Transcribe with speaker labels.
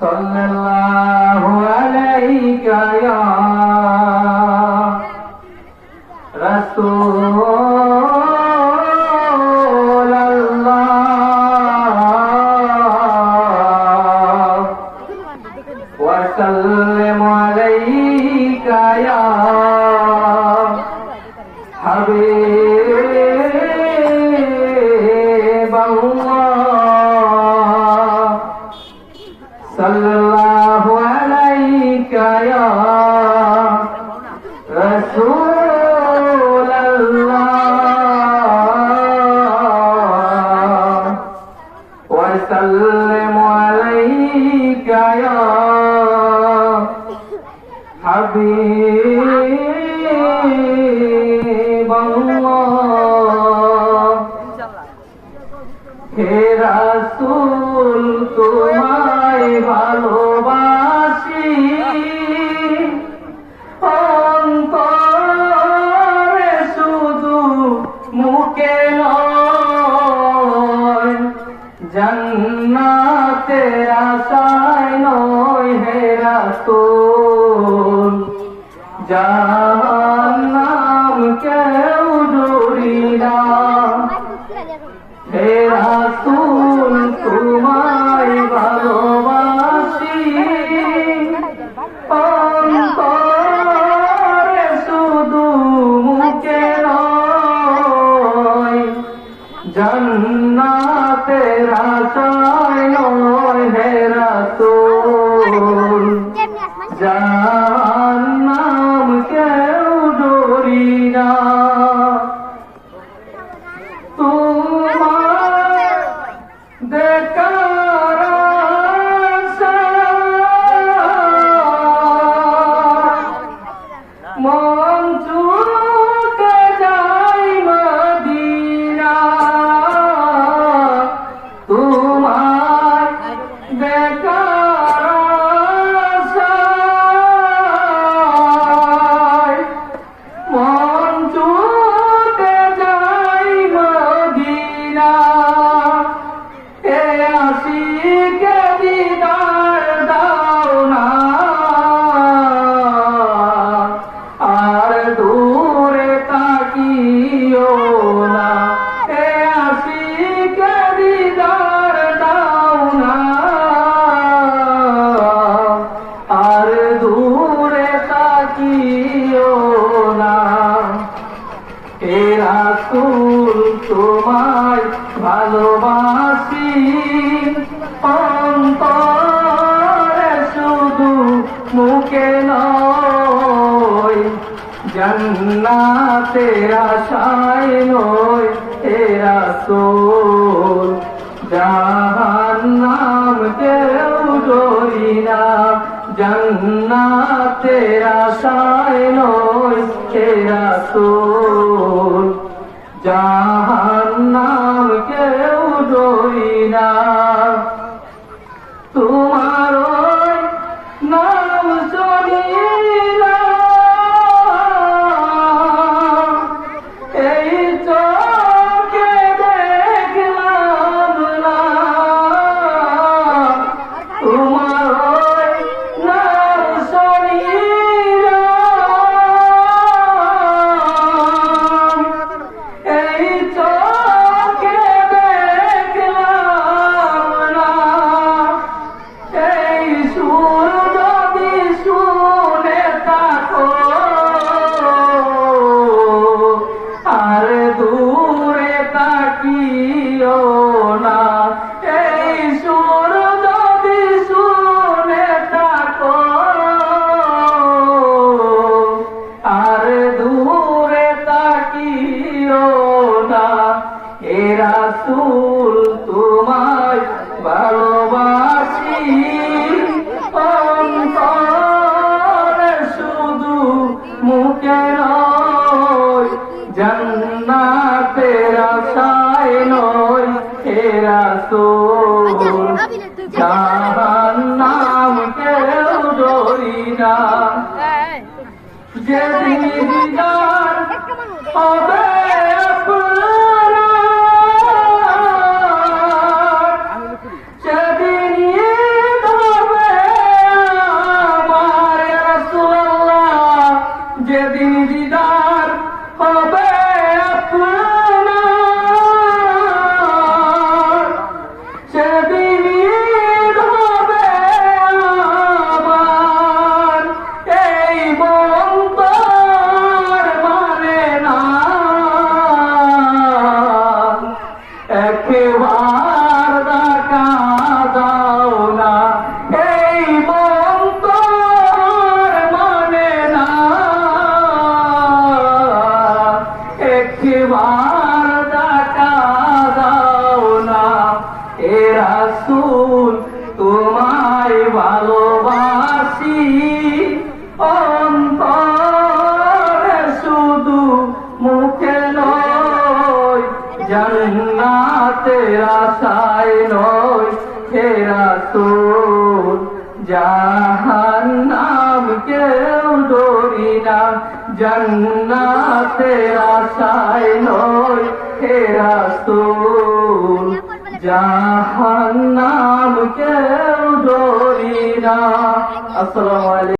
Speaker 1: صلى الله عليك يا رسول وسلم عليك يا حبيب الله يا رسول জান্নাতে আশায় নয় হে রাসূল। জাহান্নাম কেউ ডরি না। হে রাসূল তোমায় ভালোবাসি। অন্তরে জাহান্নাম ভালোবাসি। অন্তরে শুধু মুখে নয় আশায় নয়, হে রাসূল, জাহান্নাম কেউ ডরি না জান্নাতের আশায় নয়, হে রাসূল জাহান্নাম জাহান নাম কেউ ডরি না যেদিন দিদার হবে যেদিন দিদার হবে রাসূল, তোমায় ভালোবাসি। অন্তরে শুধু মুখে নয়, জান্নাতের আশায় নয়। হে রাসূল, জাহান্নাম কেউ ডরি না, জান্নাতের আশায় নয়। হে রাসূল জাহান্নাম কেউ ডরি না। আসসালামু আলাইকুম।